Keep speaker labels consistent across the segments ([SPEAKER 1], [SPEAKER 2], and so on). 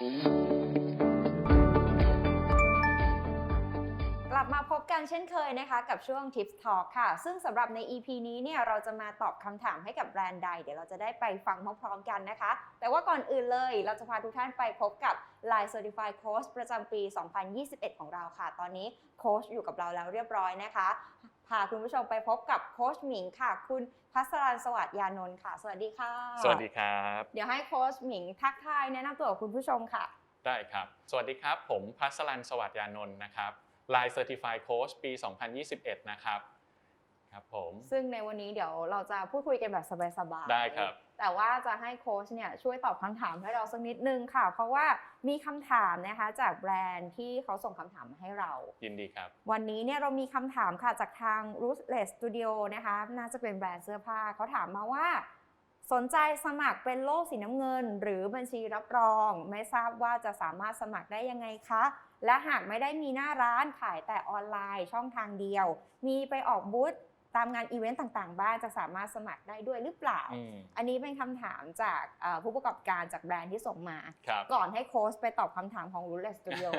[SPEAKER 1] กลับมาพบกันเช่นเคยนะคะ กับช่วง Tips Talk ค่ะ ซึ่งสำหรับใน EP นี้เนี่ยเราจะมาตอบคำถามให้กับแบรนด์ใด เดี๋ยวเราจะได้ไปฟังพร้อมๆกันนะคะ แต่ว่าก่อนอื่นเลยเราจะพาทุกท่านไปพบกับ Line Certified Coach ประจำปี 2021 ของเราค่ะ ตอนนี้โค้ชอยู่กับเราแล้วเรียบร้อยนะคะ พาคุณผู้ชมไปพบกับโค้ชหมิงค่ะ คุณพัสรันสวัสดิ์ยานนท์ค่ะ สวัสดีค่ะ
[SPEAKER 2] สวัสดีครับ
[SPEAKER 1] เดี๋ยวให้โค้ชหมิงทักทายแนะนำตัวกับคุณผู้ชมค่ะ
[SPEAKER 2] ได้ครับ สวัสดีครับ ผมพัสรันสวัสดิ์ยานนท์นะครับ Line Certified Coach ปี 2021 นะครับ ครับผม
[SPEAKER 1] ซึ่งในวันนี้เดี๋ยวเราจะพูดคุยกันแบบสบายๆ
[SPEAKER 2] ได้ครับ
[SPEAKER 1] แต่ว่าจะให้โค้ชเนี่ยช่วยตอบคำถามให้เราสักนิดนึงค่ะ เพราะว่ามีคำถามนะคะจากแบรนด์ที่เขาส่งคำถามมาให้เรา
[SPEAKER 2] ยินดีครับ
[SPEAKER 1] วันนี้เนี่ยเรามีคำถามค่ะจากทาง Ruthless Studio นะคะน่าจะเป็นแบรนด์เสื้อผ้าเขาถามมาว่า สนใจสมัครเป็นโล่สีน้ำเงิน หรือบัญชีรับรอง ไม่ทราบว่าจะสามารถสมัครได้ยังไงคะและหากไม่ได้มีหน้าร้านขายแต่ออนไลน์ช่องทางเดียว มีไปออกบูธ ตามงานอีเวนต์ต่างๆ บ้างจะสามารถสมัครได้ด้วยหรือเปล่า
[SPEAKER 2] อืม
[SPEAKER 1] อันนี้เป็นคำถามจากเอ่อผู้ประกอบการจากแบรนด์ที่ส่งมา
[SPEAKER 2] ครับ
[SPEAKER 1] ก่อนให้โค้ชไปตอบคำถามของ r u l e t Studio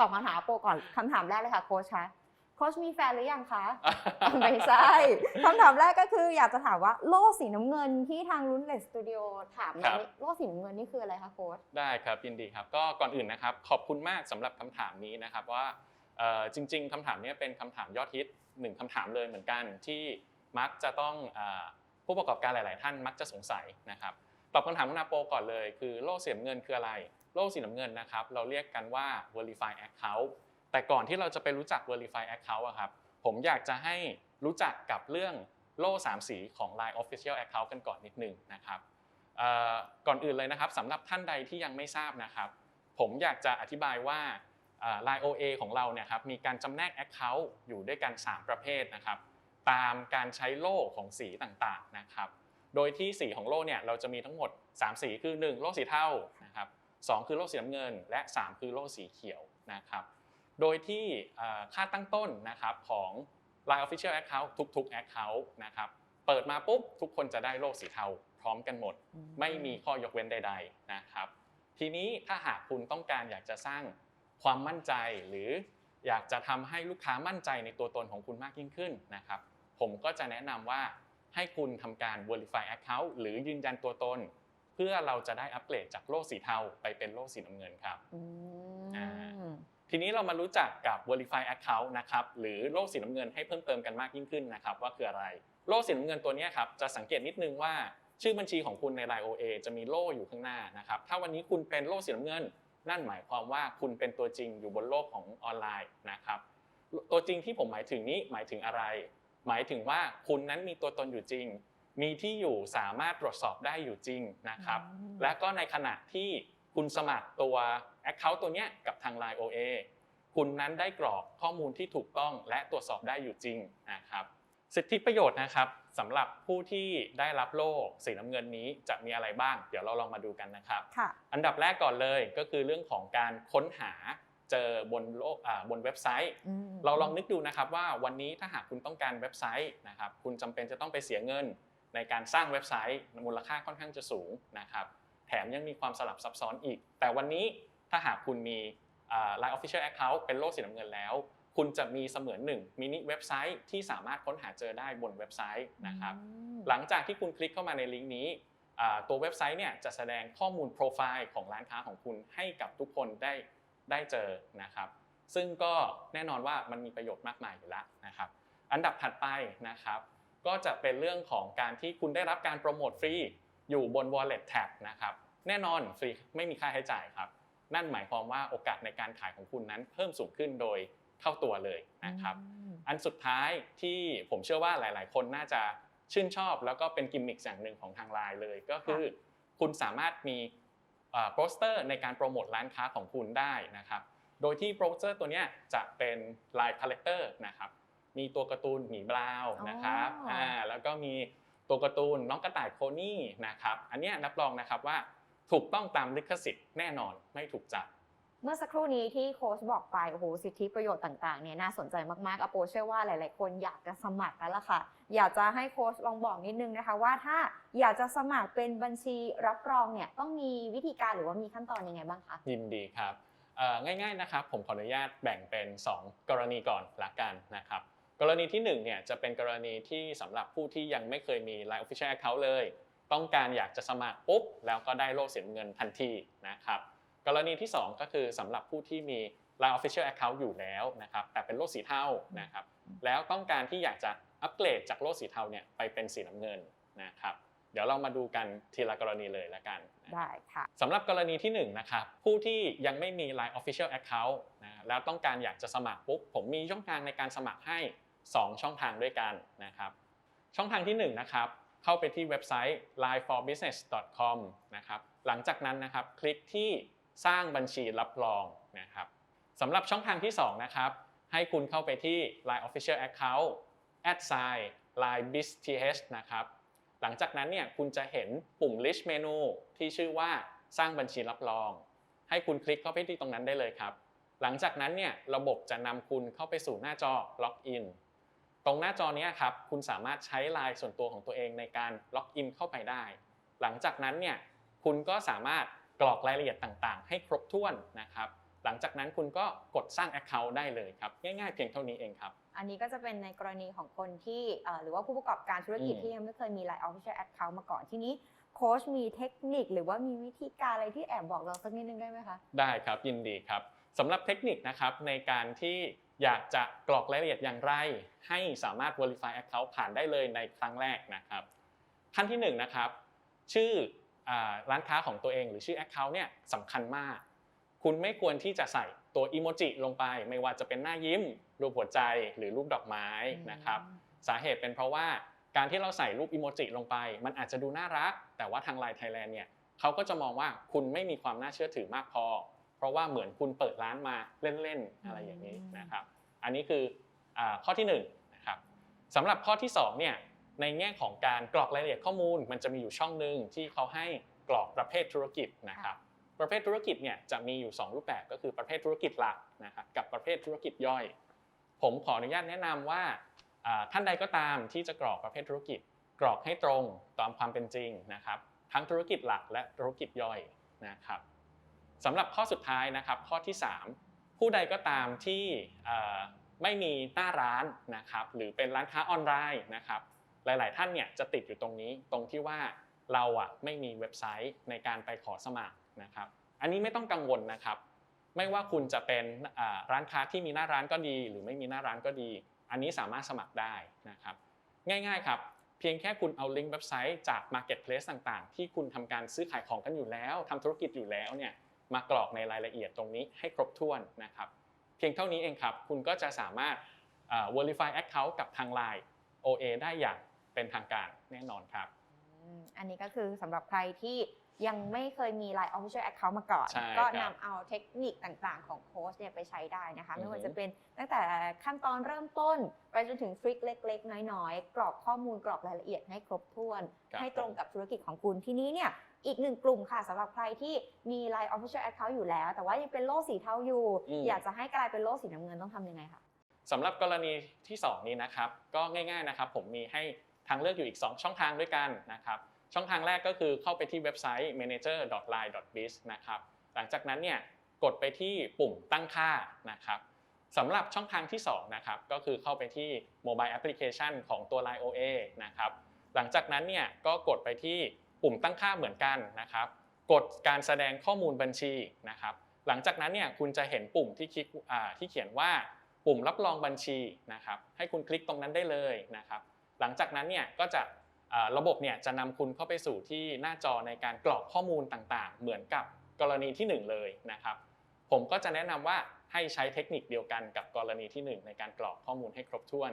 [SPEAKER 1] ตอบคำถามโปรก่อนคำถามแรกเลยค่ะโค้ชคะโค้ชมีแฟนหรือยังคะ ไม่ใช่คำถามแรกก็คืออยากจะถามว่าโล่สีน้ำเงินที่ทาง r u l e t Studio ถาม
[SPEAKER 2] ครั
[SPEAKER 1] มา
[SPEAKER 2] บ
[SPEAKER 1] นี่โล่สีน้ำเงินนี่คืออะไรคะโค้ช
[SPEAKER 2] ได้ครับยินดีครับก็ก่อนอื่นนะครับ ขอบคุณมากสำหรับคำถามนี้นะครับว่าเอ่อจริง ๆคำถามนี้เป็นคำถามยอดฮิต หนึ่งคำถามเลยเหมือนกันที่มักจะต้องผู้ประกอบการหลาย ๆ ท่านมักจะสงสัยนะครับตอบคำถามคุณอาโปก่อนเลย คือโล่สีน้ำเงินคืออะไร โล่สีน้ำเงินนะครับเราเรียกกันว่า verify account แต่ก่อนที่เราจะไปรู้จัก verify account อะครับผมอยากจะให้รู้จักกับเรื่องโล่สามสีของ Line Official Account กันก่อนนิดนึงนะครับก่อนอื่นเลยนะครับสำหรับท่านใดที่ยังไม่ทราบนะครับ ผมอยากจะอธิบายว่า เอ่อ Line OA ของเราเนี่ยครับมีการจำแนก Account อยู่ด้วยกัน 3 ประเภทนะครับตามการใช้โล่ของสีต่างๆนะครับโดยที่สีของโล่เนี่ยเราจะมีทั้งหมด 3 สีคือ 1 โล่สีเทานะครับสองคือโล่สีน้ำเงิน และ 3 คือโล่สีเขียวนะครับโดยที่เอ่อค่าตั้งต้นนะครับของ Line Official Account ทุกๆ Account นะครับเปิดมาปุ๊บทุกคนจะได้โล่สีเทาพร้อมกันหมด ไม่มีข้อยกเว้นใด ๆนะครับ ทีนี้ถ้าหากคุณต้องการอยากจะสร้าง ความมั่นใจหรืออยากจะทำให้ลูกค้ามั่นใจในตัวตนของคุณมากยิ่งขึ้นนะครับ ผมก็จะแนะนำว่าให้คุณทำการ verify account หรือยืนยันตัวตน เพื่อเราจะได้อัปเกรดจากโล่สีเทาไปเป็นโล่สีน้ำเงินครับ
[SPEAKER 1] อื
[SPEAKER 2] อ่า
[SPEAKER 1] ม
[SPEAKER 2] ทีนี้เรามารู้จักกับ verify account นะครับหรือโล่สีน้ำเงินให้เพิ่มเติมกันมากยิ่งขึ้นนะครับว่าคืออะไร โล่สีน้ำเงินตัวเนี้ยครับจะสังเกตนิดนึงว่าชื่อบัญชีของคุณใน Line OA จะมีโล่อยู่ข้างหน้านะครับถ้าวันนี้คุณเป็นโล่สีน้ำเงิน นั่นหมายความว่าคุณเป็นตัวจริงอยู่บนโลกของออนไลน์นะครับ ตัวจริงที่ผมหมายถึงนี้หมายถึงอะไร หมายถึงว่าคุณนั้นมีตัวตนอยู่จริง มีที่อยู่สามารถตรวจสอบได้อยู่จริงนะครับ
[SPEAKER 1] อืม
[SPEAKER 2] และก็ในขณะที่คุณสมัครตัว Account ตัวเนี้ยกับทาง Line OA คุณนั้นได้กรอกข้อมูลที่ถูกต้องและตรวจสอบได้อยู่จริงนะครับ สิทธิประโยชน์นะครับ สำหรับผู้ที่ได้รับโล่สีน้ำเงินนี้จะมีอะไรบ้าง เดี๋ยวเราลองมาดูกันนะครับ
[SPEAKER 1] ค่ะ
[SPEAKER 2] อันดับแรกก่อนเลยก็คือเรื่องของการค้นหาเจอบนโลกอ่าบนเว็บไซต์
[SPEAKER 1] อืม
[SPEAKER 2] เราลองนึกดูนะครับว่าวันนี้ถ้าหากคุณต้องการเว็บไซต์นะครับคุณจำเป็นจะต้องไปเสียเงินในการสร้างเว็บไซต์มูลค่าค่อนข้างจะสูงนะครับแถมยังมีความสลับซับซ้อนอีก แต่วันนี้ถ้าหากคุณมีอ่า Line Official Account เป็นโล่สีน้ำเงินแล้ว คุณจะมีเสมือนหนึ่งมินิเว็บไซต์ที่สามารถค้นหาเจอได้บนเว็บไซต์นะครับ
[SPEAKER 1] อืม
[SPEAKER 2] หลังจากที่คุณคลิกเข้ามาในลิงก์นี้อ่าตัวเว็บไซต์เนี่ยจะแสดงข้อมูลโปรไฟล์ของร้านค้าของคุณให้กับทุกคนได้ได้เจอนะครับ ซึ่งก็แน่นอนว่ามันมีประโยชน์มากมายอยู่แล้วนะครับ อันดับถัดไปนะครับ ก็จะเป็นเรื่องของการที่คุณได้รับการโปรโมทฟรีอยู่บน Wallet Tab นะครับแน่นอนฟรีไม่มีค่าใช้จ่ายครับ นั่นหมายความว่าโอกาสในการขายของคุณนั้นเพิ่มสูงขึ้นโดย เท่าตัวเลยนะครับ
[SPEAKER 1] อืม
[SPEAKER 2] อันสุดท้ายที่ผมเชื่อว่าหลาย ๆ คนน่าจะชื่นชอบแล้วก็เป็นกิมมิคอย่างหนึ่งของทางไลน์เลย ก็คือคุณสามารถมีโปสเตอร์ในการโปรโมทร้านค้าของคุณได้นะครับ โดยที่โปสเตอร์ตัวเนี้ยจะเป็นลายคาแรคเตอร์นะครับ มีตัวการ์ตูนหมีบราวน์นะครับ
[SPEAKER 1] อ๋ออ่
[SPEAKER 2] อ่าแล้วก็มีตัวการ์ตูนน้องกระต่ายโคนี่นะครับ อันเนี้ยรับรองนะครับว่าถูกต้องตามลิขสิทธิ์แน่นอนไม่ถูกจับ
[SPEAKER 1] เมื่อสักครู่นี้ที่โค้ชบอกไปโอ้โหสิทธิประโยชน์ต่างๆเนี่ยน่าสนใจมากๆอโปเชื่อว่าหลาย ๆ คนอยากจะสมัครแล้วล่ะค่ะ อยากจะให้โค้ชลองบอกนิดนึงนะคะ ว่าถ้าอยากจะสมัครเป็นบัญชีรับรองเนี่ยต้องมีวิธีการหรือว่ามีขั้นตอนยังไงบ้างคะ
[SPEAKER 2] ยินดีครับง่ายๆนะครับผมขออนุญาตแบ่งเป็น 2 กรณีก่อนละกันนะครับกรณีที่1เนี่ยจะเป็นกรณีที่สำหรับผู้ที่ยังไม่เคยมี Line Official Account เลย ต้องการอยากจะสมัครปุ๊บแล้วก็ได้โล่เสียเงินทันทีนะครับ กรณีที่ 2 ก็คือสำหรับผู้ที่มี Line Official Account อยู่แล้วนะครับแต่เป็นโล่สีเทานะครับแล้วต้องการที่อยากจะอัปเกรดจากโล่สีเทาเนี่ยไปเป็นสีน้ำเงินนะครับเดี๋ยวเรามาดูกันทีละกรณีเลยละกันนะครับ
[SPEAKER 1] ได้ค่ะ
[SPEAKER 2] สำหรับกรณีที่1นะครับผู้ที่ยังไม่มี Line Official Account นะแล้วต้องการอยากจะสมัครปุ๊บผมมีช่องทางในการสมัครให้ 2 ช่องทางด้วยกันนะครับช่องทางที่1นะครับเข้าไปที่เว็บไซต์ lineforbusiness.com นะครับหลังจากนั้นนะครับคลิกที่ สร้างบัญชีรับรองนะครับสำหรับช่องทางที่ 2 นะครับ ให้คุณเข้าไปที่ Line Official Account at sign line biz th นะครับ หลังจากนั้นเนี่ยคุณจะเห็นปุ่ม list menu ที่ชื่อว่าสร้างบัญชีรับรอง ให้คุณคลิกเข้าไปที่ตรงนั้นได้เลยครับ หลังจากนั้นเนี่ยระบบจะนำคุณเข้าไปสู่หน้าจอล็อกอินตรงหน้าจอเนี้ยครับคุณสามารถใช้ไลน์ส่วนตัวของตัวเองในการล็อกอินเข้าไปได้ หลังจากนั้นเนี่ยคุณก็สามารถ กรอกรายละเอียดต่างๆ ให้ครบถ้วนนะครับ หลังจากนั้นคุณก็กดสร้าง Account ได้เลยครับ ง่ายๆเพียงเท่านี้เองครับ
[SPEAKER 1] อันนี้ก็จะเป็นในกรณีของคนที่เอ่อหรือว่าผู้ประกอบการธุรกิจ
[SPEAKER 2] อืม
[SPEAKER 1] ที่ยังไม่เคยมี Line Official Account มาก่อนทีนี้โค้ชมีเทคนิคหรือว่ามีวิธีการอะไรที่แอบบอกเราสักนิดนึงได้ไหมคะ
[SPEAKER 2] ได้ครับยินดีครับสำหรับเทคนิคนะครับในการที่อยากจะกรอกรายละเอียดอย่างไร ให้สามารถ verify account ผ่านได้เลยในครั้งแรกนะครับขั้นที่1นงนะครับชื่ออา ร้านค้าของตัวเองหรือชื่อ account เนี่ยสำคัญมาก คุณไม่ควรที่จะใส่ตัวอีโมจิลงไป ไม่ว่าจะเป็นหน้ายิ้ม รูปหัวใจหรือรูปดอกไม้นะครับสาเหตุเป็นเพราะว่าการที่เราใส่รูปอีโมจิลงไป มันอาจจะดูน่ารัก แต่ว่าทางไลน์ไทยแลนด์เนี่ยเขาก็จะมองว่าคุณไม่มีความน่าเชื่อถือมากพอ เพราะว่าเหมือนคุณเปิดร้านมาเล่นๆอะไรอย่างนี้นะครับ อันนี้คืออาข้อที่1นงนะครับสำหรับข้อที่2เนี่ย ในแง่ของการกรอกรายละเอียดข้อมูล มันจะมีอยู่ช่องหนึ่งที่เขาให้กรอกประเภทธุรกิจนะครับประเภทธุรกิจเนี่ยจะมีอยู่ 2 รูปแบบก็คือประเภทธุรกิจหลักนะครับกับประเภทธุรกิจย่อย ผมขออนุญาตแนะนำว่าอ่าท่านใดก็ตามที่จะกรอกประเภทธุรกิจ กรอกให้ตรงตามความเป็นจริงนะครับ ทั้งธุรกิจหลักและธุรกิจย่อยนะครับสำหรับข้อสุดท้ายนะครับ ข้อที่ 3 ผู้ใดก็ตามที่ไม่มีหน้าร้านนะครับ หรือเป็นร้านค้าออนไลน์นะครับ หลาย ๆ ท่านเนี่ยจะติดอยู่ตรงนี้ตรงที่ว่าเราอะไม่มีเว็บไซต์ในการไปขอสมัครนะครับ อันนี้ไม่ต้องกังวลนะครับ ไม่ว่าคุณจะเป็นร้านค้าที่มีหน้าร้านก็ดี หรือไม่มีหน้าร้านก็ดี อันนี้สามารถสมัครได้นะครับ ง่าย ๆ ครับ เพียงแค่คุณเอาลิงก์เว็บไซต์จาก Marketplace ต่าง ๆ ที่คุณทำการซื้อขายของกันอยู่แล้วทำธุรกิจอยู่แล้วเนี่ยมากรอกในรายละเอียดตรงนี้ให้ครบถ้วนนะครับ เพียงเท่านี้เองครับ คุณก็จะสามารถ verify account กับทาง Line OA ได้อย่าง เป็นทางการแน่นอนครับ
[SPEAKER 1] อืมอันนี้ก็คือสำหรับใครที่ยังไม่เคยมี Line Official Account มาก่อน
[SPEAKER 2] ใช่
[SPEAKER 1] ก็
[SPEAKER 2] ครั
[SPEAKER 1] นำ
[SPEAKER 2] บ
[SPEAKER 1] เอาเทคนิคต่างๆของโค้ชเนี่ยไปใช้ได้นะคะ
[SPEAKER 2] อือฮึ
[SPEAKER 1] ไม่ว่าจะเป็นตั้งแต่ขั้นตอนเริ่มต้น ไปจนถึงทริคเล็ก ๆ น้อย ๆ กรอกข้อมูลกรอกรายละเอียดให้ครบถ้วน
[SPEAKER 2] ครับ
[SPEAKER 1] ให้ตรงกับธุรกิจของคุณทีนี้เนี่ยอีกหนึ่งกลุ่มค่ะสำหรับใครที่มี Line Official Account อยู่แล้ว แต่ว่ายังเป็นโล่สีเทาอยู่
[SPEAKER 2] อืม
[SPEAKER 1] อยากจะให้กลายเป็นโล่สีน้ำเงินต้องทำยังไงคะ
[SPEAKER 2] สำหรับกรณีที่ 2 นี้นะครับ ก็ง่ายๆนะครับ ผมมีให้ ทางเลือกอยู่อีก 2 ช่องทางด้วยกันนะครับ ช่องทางแรกก็คือเข้าไปที่เว็บไซต์ manager.line.biz นะครับ หลังจากนั้นเนี่ยกดไปที่ปุ่มตั้งค่านะครับสำหรับช่องทางที่2นะครับก็คือเข้าไปที่ mobile application ของตัว Line OA นะครับ หลังจากนั้นเนี่ยก็กดไปที่ปุ่มตั้งค่าเหมือนกันนะครับ กดการแสดงข้อมูลบัญชีนะครับ หลังจากนั้นเนี่ยคุณจะเห็นปุ่มที่คลิกที่เขียนว่าปุ่มรับรองบัญชีนะครับ ให้คุณคลิกตรงนั้นได้เลยนะครับ หลังจากนั้นเนี่ยก็จะระบบเนี่ยจะนำคุณเข้าไปสู่ที่หน้าจอในการกรอกข้อมูลต่างๆ เหมือนกับกรณีที่หนึ่งเลยนะครับ ผมก็จะแนะนำว่าให้ใช้เทคนิคเดียวกันกับกรณีที่หนึ่งในการกรอกข้อมูลให้ครบถ้วน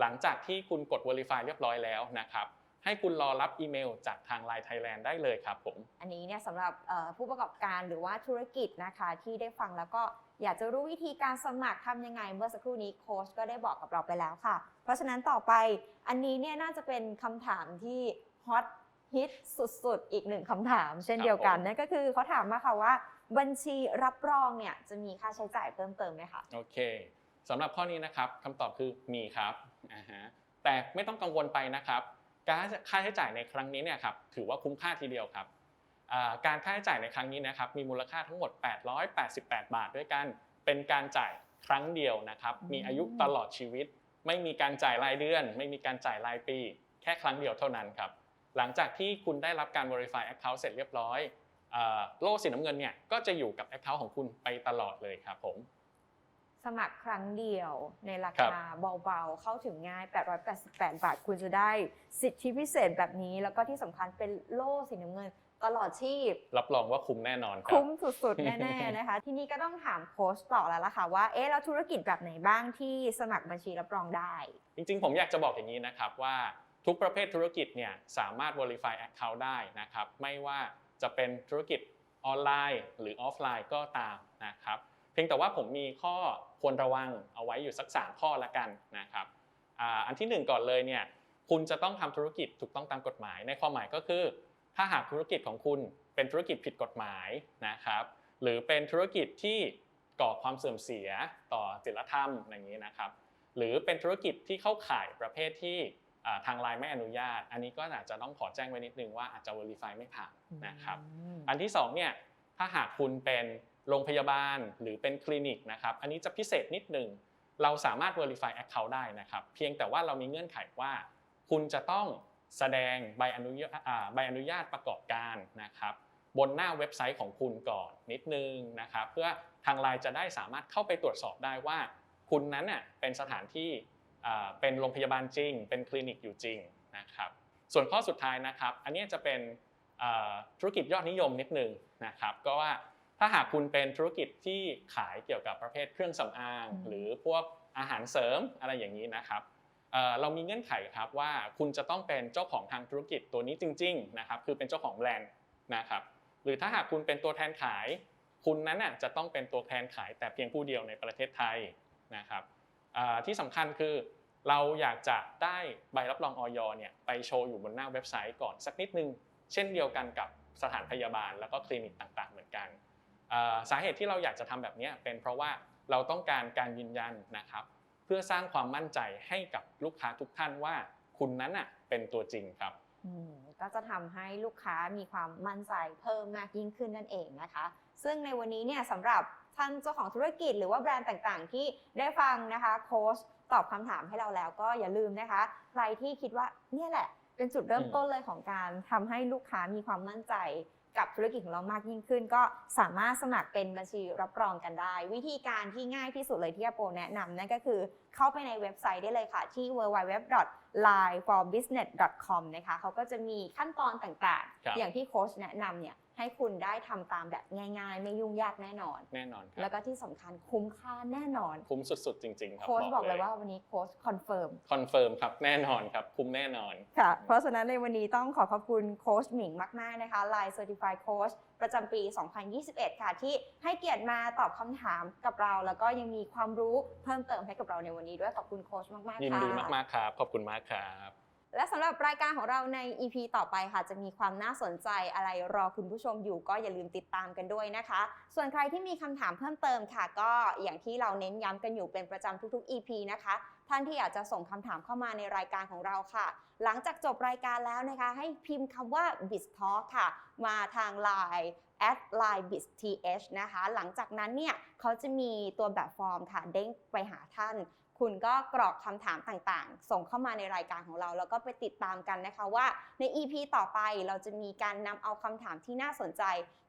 [SPEAKER 2] หลังจากที่คุณกด Verify เรียบร้อยแล้วนะครับให้คุณรอรับอีเมลจากทาง Line Thailand ได้เลยครับผม
[SPEAKER 1] อันนี้เนี่ยสำหรับผู้ประกอบการหรือว่าธุรกิจนะคะที่ได้ฟังแล้วก็อยากจะรู้วิธีการสมัครทำยังไง เมื่อสักครู่นี้โค้ชก็ได้บอกกับเราไปแล้วค่ะ เพราะฉะนั้นต่อไปอันนี้เนี่ยน่าจะเป็นคำถามที่ฮอตฮิตสุดๆ อีกหนึ่งคำถาม เช่นเดียวกัน
[SPEAKER 2] ผม
[SPEAKER 1] นั่นก็คือเขาถามมาค่ะว่า บัญชีรับรองเนี่ยจะมีค่าใช้จ่ายเพิ่มเติมไหมคะ
[SPEAKER 2] โอเคสำหรับข้อนี้นะครับคำตอบคือมีครับอ่าฮะแต่ไม่ต้องกังวลไปนะครับการค่าใช้จ่ายในครั้งนี้เนี่ยครับถือว่าคุ้มค่าทีเดียวครับอ่าการค่าใช้จ่ายในครั้งนี้นะครับมีมูลค่าทั้งหมด 888 บาทด้วยกัน เป็นการจ่ายครั้งเดียวนะครับ
[SPEAKER 1] อืม
[SPEAKER 2] มีอายุตลอดชีวิต ไม่มีการจ่ายรายเดือน ไม่มีการจ่ายรายปี แค่ครั้งเดียวเท่านั้นครับ หลังจากที่คุณได้รับการ verify account เสร็จเรียบร้อยอ่าโล่สีน้ำเงินเนี่ยก็จะอยู่กับ account ของคุณไปตลอดเลยครับผม
[SPEAKER 1] สมัครครั้งเดียวในรา
[SPEAKER 2] ครับ
[SPEAKER 1] คาเบาๆ เข้าถึงง่าย 888 บาท คุณจะได้สิทธิพิเศษแบบนี้ แล้วก็ที่สำคัญเป็นโล่สีน้ำเงิน ตลอดชีพ
[SPEAKER 2] รับรองว่าคุ้มแน่นอนครับ
[SPEAKER 1] คุ้มสุดๆ แน่ๆนะคะ ทีนี้ก็ต้องถามโค้ชต่อแล้วล่ะค่ะว่าเอ๊ะแล้วธุรกิจแบบไหนบ้างที่สมัครบัญชีรับรองได้
[SPEAKER 2] จริงๆ ผมอยากจะบอกอย่างนี้นะครับว่าทุกประเภทธุรกิจเนี่ยสามารถ verify account ได้นะครับไม่ว่าจะเป็นธุรกิจออนไลน์ หรือออฟไลน์ก็ตามนะครับเพียงแต่ว่าผมมีข้อควรระวังเอาไว้อยู่สัก 3 ข้อละกันนะครับอ่าอันที่ 1 ก่อนเลยเนี่ยคุณจะต้องทำธุรกิจถูกต้องตามกฎหมาย ในความหมายก็คือ ถ้าหากธุรกิจของคุณเป็นธุรกิจผิดกฎหมายนะครับ หรือเป็นธุรกิจที่ก่อความเสื่อมเสียต่อศีลธรรมอย่างนี้นะครับ หรือเป็นธุรกิจที่เข้าข่ายประเภทที่อ่าทางไลน์ไม่อนุญาต อันนี้ก็อาจจะต้องขอแจ้งไว้นิดนึงว่าอาจจะ verify ไม่ผ่านนะครับ อันที่สองเนี่ยถ้าหากคุณเป็นโรงพยาบาลหรือเป็นคลินิกนะครับ อันนี้จะพิเศษนิดหนึ่งเราสามารถ verify account ได้นะครับ เพียงแต่ว่าเรามีเงื่อนไขว่า คุณจะต้อง แสดงใบอนุญาตใบอนุญาตประกอบการนะครับบนหน้าเว็บไซต์ของคุณก่อนนิดนึงนะครับเพื่อทางไลน์จะได้สามารถเข้าไปตรวจสอบได้ว่า คุณนั้นน่ะเป็นสถานที่เป็นโรงพยาบาลจริง เป็นคลินิกอยู่จริงนะครับส่วนข้อสุดท้ายนะครับ อันนี้จะเป็นธุรกิจยอดนิยมนิดนึงนะครับก็ว่าถ้าหากคุณเป็นธุรกิจที่ขายเกี่ยวกับประเภทเครื่องสำอาง หรือพวกอาหารเสริมอะไรอย่างนี้นะครับ เรามีเงื่อนไขครับว่าคุณจะต้องเป็นเจ้าของทางธุรกิจตัวนี้จริงๆนะครับคือเป็นเจ้าของแบรนด์นะครับหรือถ้าหากคุณเป็นตัวแทนขาย คุณนั้นน่ะจะต้องเป็นตัวแทนขายแต่เพียงผู้เดียวในประเทศไทยนะครับที่สำคัญคือเราอยากจะได้ใบรับรองออยเนี่ยไปโชว์อยู่บนหน้าเว็บไซต์ก่อนสักนิดนึง เช่นเดียวกันกับสถานพยาบาลแล้วก็คลินิกต่างๆ เหมือนกันสาเหตุที่เราอยากจะทำแบบนี้เป็นเพราะว่าเราต้องการการยืนยันนะครับ เพื่อสร้างความมั่นใจให้กับลูกค้าทุกท่านว่า คุณนั้นน่ะเป็นตัวจริงครับ
[SPEAKER 1] ก็จะทำให้ลูกค้ามีความมั่นใจเพิ่มมากยิ่งขึ้นนั่นเองนะคะ ซึ่งในวันนี้เนี่ยสำหรับท่านเจ้าของธุรกิจหรือว่าแบรนด์ต่างๆ ที่ได้ฟังนะคะโค้ชตอบคำถามให้เราแล้วก็อย่าลืมนะคะ ใครที่คิดว่าเนี่ยแหละ เป็นจุดเริ่ม
[SPEAKER 2] อืม
[SPEAKER 1] ต้นเลยของการทำให้ลูกค้ามีความมั่นใจ กับธุรกิจของเรามากยิ่งขึ้น ก็สามารถสมัครเป็นบัญชีรับรองกันได้ วิธีการที่ง่ายที่สุดเลยที่อาโปแนะนำนั่นก็คือเข้าไปในเว็บไซต์ได้เลยค่ะ ที่ www.lineforbusiness.com นะคะเขาก็จะมีขั้นตอนต่าง
[SPEAKER 2] ครับ
[SPEAKER 1] ๆอย่างที่โค้ชแนะนำเนี่ยให้คุณได้ทำตามแบบง่ายๆ ไม่ยุ่งยากแน่นอน
[SPEAKER 2] แน่นอนค
[SPEAKER 1] แล้
[SPEAKER 2] รับ
[SPEAKER 1] วก็ที่สำคัญคุ้มค่าแน่นอน
[SPEAKER 2] คุ้มสุดๆ จริงๆ ครับ
[SPEAKER 1] โค้ชบอกเลยว่าวันนี้โค้ชคอนเฟิร์ม
[SPEAKER 2] คอนเฟิร์มครับแน่นอนครับ คุ้มแน่นอน
[SPEAKER 1] ค่ะ เพราะฉะนั้นในวันนี้ต้องขอขอบคุณโค้ชหมิงมาก ๆ นะคะ Line Certified Coach ประจำปี 2021 ค่ะ ที่ให้เกียรติมาตอบคำถามกับเรา แล้วก็ยังมีความรู้เพิ่มเติมให้กับเราในวันนี้ด้วย ขอบคุณโค้ชมาก ๆ ค่ะ
[SPEAKER 2] ยินดีมากๆครับ ขอบคุณมากครับ
[SPEAKER 1] และสำหรับรายการของเราใน EP ต่อไปค่ะ จะมีความน่าสนใจอะไรรอคุณผู้ชมอยู่ก็อย่าลืมติดตามกันด้วยนะคะ ส่วนใครที่มีคำถามเพิ่มเติมค่ะ ก็อย่างที่เราเน้นย้ำกันอยู่เป็นประจำทุกๆ EP นะคะ ท่านที่อยากจะส่งคำถามเข้ามาในรายการของเราค่ะ หลังจากจบรายการแล้วนะคะ ให้พิมพ์คำว่า b i z Talk ค่ะ มาทาง Line at line b i z th นะคะ หลังจากนั้นเนี่ยเขาจะมีตัวแบบฟอร์มค่ะ เด้งไปหาท่าน คุณก็กรอกคำถามต่างๆ ส่งเข้ามาในรายการของเรา แล้วก็ไปติดตามกันนะคะว่าใน EP ต่อไปเราจะมีการนำเอาคำถามที่น่าสนใจ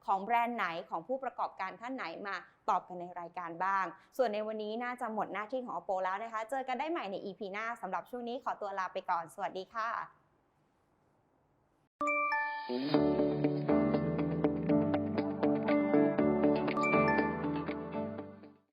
[SPEAKER 1] ของแบรนด์ไหนของผู้ประกอบการท่านไหนมาตอบกันในรายการบ้าง ส่วนในวันนี้น่าจะหมดหน้าที่ของ Oppo แล้วนะคะ เจอกันได้ใหม่ใน EP หน้าสำหรับช่วงนี้ขอตัวลาไปก่อน สวัสดีค่ะ